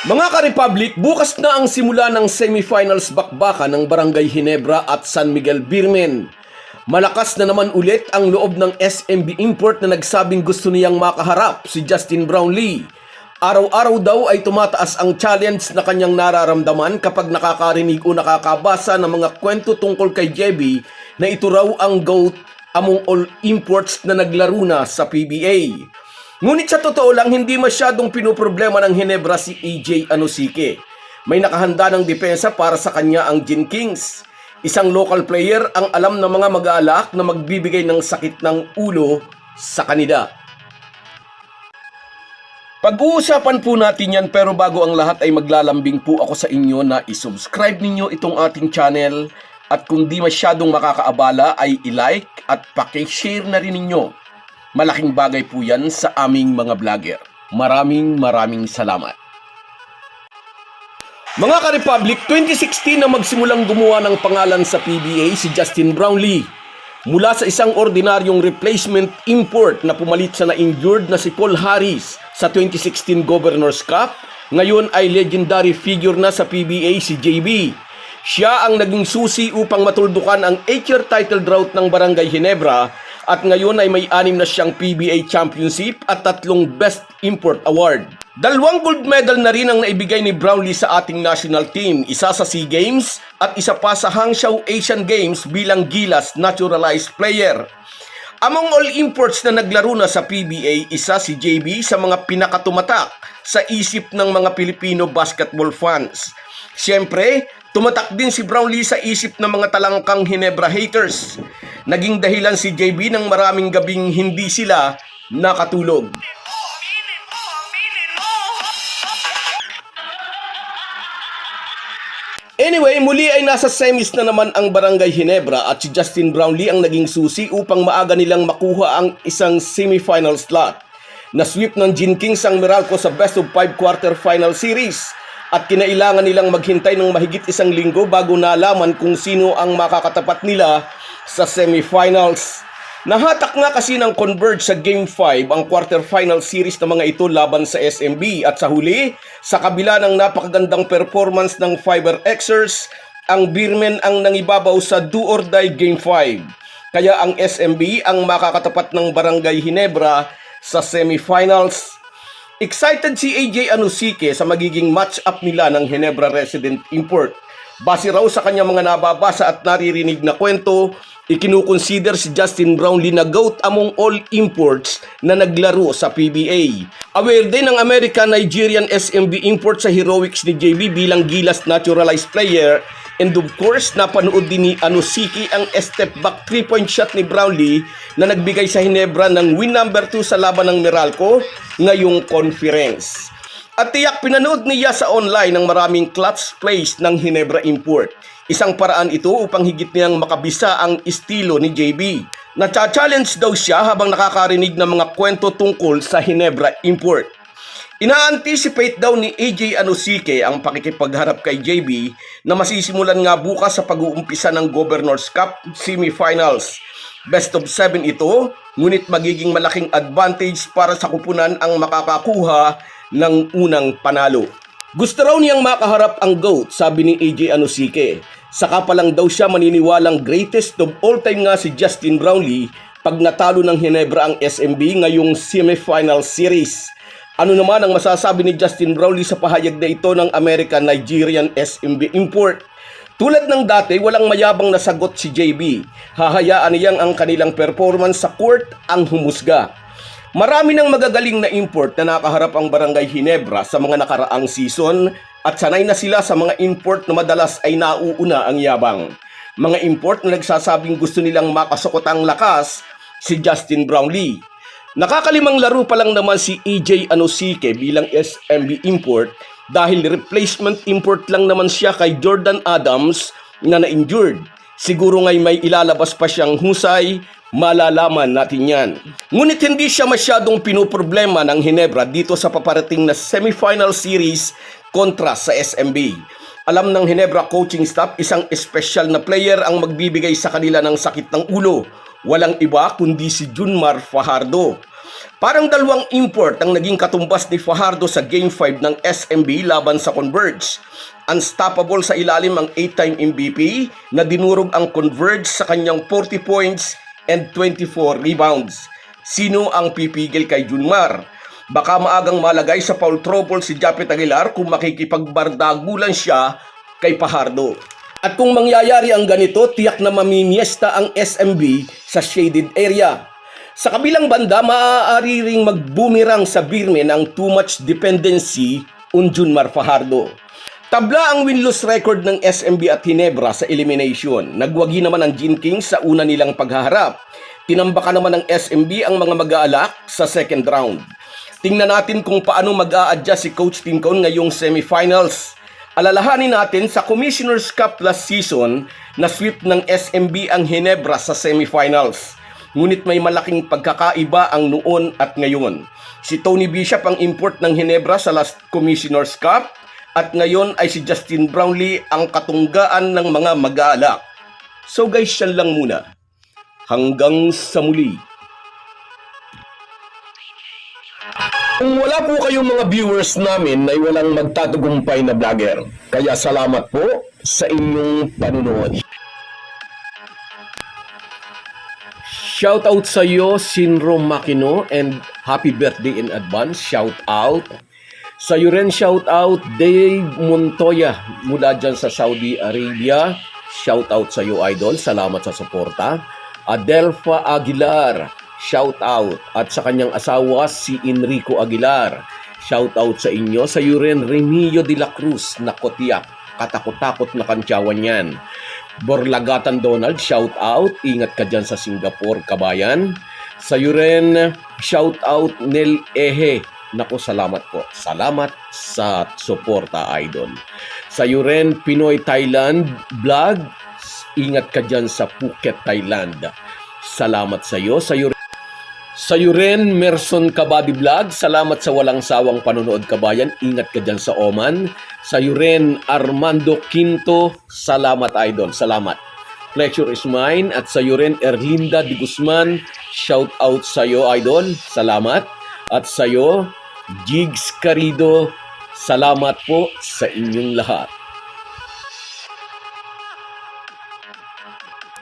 Mga ka-Republic, bukas na ang simula ng semifinals bakbaka ng Barangay Hinebra at San Miguel Birmen. Malakas na naman ulit ang loob ng SMB Import na nagsabing gusto niyang makaharap si Justin Brownlee. Araw-araw daw ay tumataas ang challenge na kanyang nararamdaman kapag nakakarinig o nakakabasa ng mga kwento tungkol kay Jebby na ito raw ang GOAT among all imports na naglaro na sa PBA. Ngunit sa totoo lang, hindi masyadong pinoproblema ng Hinebra si AJ Anosike. May nakahanda ng depensa para sa kanya ang Gin Kings. Isang local player ang alam ng mga mag-aalak na magbibigay ng sakit ng ulo sa kanila. Pag-uusapan po natin yan pero bago ang lahat ay maglalambing po ako sa inyo na isubscribe ninyo itong ating channel at kung di masyadong makakaabala ay i-like at pakishare na rin ninyo. Malaking bagay po yan sa aming mga vlogger. Maraming maraming salamat. Mga ka-Republic, 2016 na magsimulang gumawa ng pangalan sa PBA si Justin Brownlee. Mula sa isang ordinaryong replacement import na pumalit sa na-injured na si Paul Harris sa 2016 Governor's Cup, ngayon ay legendary figure na sa PBA si JB. Siya ang naging susi upang matuldukan ang 8-year title drought ng Barangay Hinebra at ngayon ay may anim na siyang PBA Championship at tatlong Best Import Award. Dalawang gold medal na rin ang naibigay ni Brownlee sa ating national team, isa sa SEA Games at isa pa sa Hangzhou Asian Games bilang Gilas Naturalized Player. Among all imports na naglaro na sa PBA, isa si JB sa mga pinakatumatak sa isip ng mga Pilipino basketball fans. Siyempre, tumatak din si Brownlee sa isip ng mga talangkang Hinebra haters. Naging dahilan si JB ng maraming gabing hindi sila nakatulog. Anyway, muli ay nasa semis na naman ang Barangay Hinebra at si Justin Brownlee ang naging susi upang maaga nilang makuha ang isang semifinal slot. Na-sweep ng Gin Kings ang Meralco sa best of 5 quarter-final series at kinailangan nilang maghintay ng mahigit isang linggo bago nalaman kung sino ang makakatapat nila sa semifinals. Nahatak nga kasi ng Converge sa Game 5 ang quarter-final series ng mga ito laban sa SMB at sa huli, sa kabila ng napakagandang performance ng Fiber Xers, ang Beermen ang nangibabaw sa do-or-die Game 5. Kaya ang SMB ang makakatapat ng Barangay Hinebra sa semifinals. Excited si AJ Anusike sa magiging match-up nila ng Hinebra Resident Import. Base raw sa kanyang mga nababasa at naririnig na kwento, ikinukonsider si Justin Brownlee na GOAT among all imports na naglaro sa PBA. Aware din ng American-Nigerian SMB import sa heroics ni JB bilang Gilas naturalized player and of course napanood din ni Anusiki ang step back 3-point shot ni Brownlee na nagbigay sa Hinebra ng win number 2 sa laban ng Meralco ngayong conference. At tiyak pinanood niya sa online ng maraming clutch plays ng Hinebra Import. Isang paraan ito upang higit niyang makabisa ang estilo ni JB. Nacha-challenge daw siya habang nakakarinig ng mga kwento tungkol sa Hinebra Import. Ina-anticipate daw ni AJ Anosike ang pakikipagharap kay JB na masisimulan nga bukas sa pag-uumpisa ng Governor's Cup semifinals. Best of 7 ito, ngunit magiging malaking advantage para sa kupunan ang makakakuha ng unang panalo. Gusto raw niyang makaharap ang GOAT, sabi ni AJ Anosike. Saka pa lang daw siya maniniwalang greatest of all time nga si Justin Brownlee pag natalo ng Hinebra ang SMB ngayong semifinal series. Ano naman ang masasabi ni Justin Brownlee sa pahayag na ito ng American-Nigerian SMB import? Tulad ng dati, walang mayabang na sagot si JB. Hahayaan niyang ang kanilang performance sa court ang humusga. Marami ng magagaling na import na nakaharap ang Barangay Hinebra sa mga nakaraang season at sanay na sila sa mga import na madalas ay nauuna ang yabang. Mga import na nagsasabing gusto nilang makasukot ang lakas si Justin Brownlee. Nakakalimang laro pa lang naman si EJ Anosike bilang SMB import dahil replacement import lang naman siya kay Jordan Adams na na-injured. Siguro ngay may ilalabas pa siyang husay, malalaman natin yan. Ngunit hindi siya masyadong pinoproblema ng Hinebra dito sa paparating na semifinal series kontra sa SMB. Alam ng Hinebra coaching staff, isang espesyal na player ang magbibigay sa kanila ng sakit ng ulo. Walang iba kundi si Junmar Fajardo. Parang dalawang import ang naging katumbas ni Fajardo sa Game 5 ng SMB laban sa Converge. Unstoppable sa ilalim ang 8-time MVP na dinurog ang Converge sa kanyang 40 points and 24 rebounds. Sino ang pipigil kay Junmar? Baka maagang malagay sa foul trouble si Japet Aguilar kung makikipagbardagulan siya kay Pahardo. At kung mangyayari ang ganito, tiyak na mamimiesta ang SMB sa shaded area. Sa kabilang banda, maaari ring magbumirang sa Birmen ang too much dependency on Junmar Fajardo. Tabla ang win-lose record ng SMB at Hinebra sa elimination. Nagwagi naman ang Gin Kings sa una nilang paghaharap. Tinambakan naman ng SMB ang mga mag-aalak sa second round. Tingnan natin kung paano mag a si Coach Tincon ngayong semifinals. Alalahanin natin sa Commissioner's Cup last season na sweep ng SMB ang Hinebra sa semifinals. Ngunit may malaking pagkakaiba ang noon at ngayon. Si Tony Bishop ang import ng Hinebra sa last Commissioner's Cup at ngayon ay si Justin Brownlee ang katunggaan ng mga mag-aalak. So guys, yan lang muna. Hanggang sa muli. Kung wala po kayong mga viewers namin ay walang magtatagumpay na vlogger. Kaya salamat po sa inyong panunood. Shout out sa iyo, Sinro Makino, and happy birthday in advance. Shout out. Sa iyo rin, shout out Dave Montoya mula dyan sa Saudi Arabia. Shout out sa iyo, Idol. Salamat sa suporta. Adelfa Aguilar, shout out. At sa kanyang asawa, si Enrico Aguilar. Shout out sa inyo. Sa iyo rin, Remilio de la Cruz na kotiyak. Katakot-takot na kantyawan yan. Borlagatan Donald, shout out. Ingat ka dyan sa Singapore, kabayan. Sa iyo rin, shout out Nel Ehe. Nako, salamat po. Salamat sa suporta, idol. Sa iyo rin, Pinoy Thailand Vlog. Ingat ka dyan sa Phuket, Thailand. Salamat sa iyo. Sa iyo sa iyo rin, Merson Kabady Vlog. Salamat sa walang sawang panonood kabayan. Ingat ka dyan sa Oman. Sa iyo rin, Armando Quinto. Salamat, Idol. Salamat. Pleasure is mine. At sa iyo rin, Erlinda de Guzman. Shout out sa iyo, Idol. Salamat. At sa iyo, Jigs Carido. Salamat po sa inyong lahat.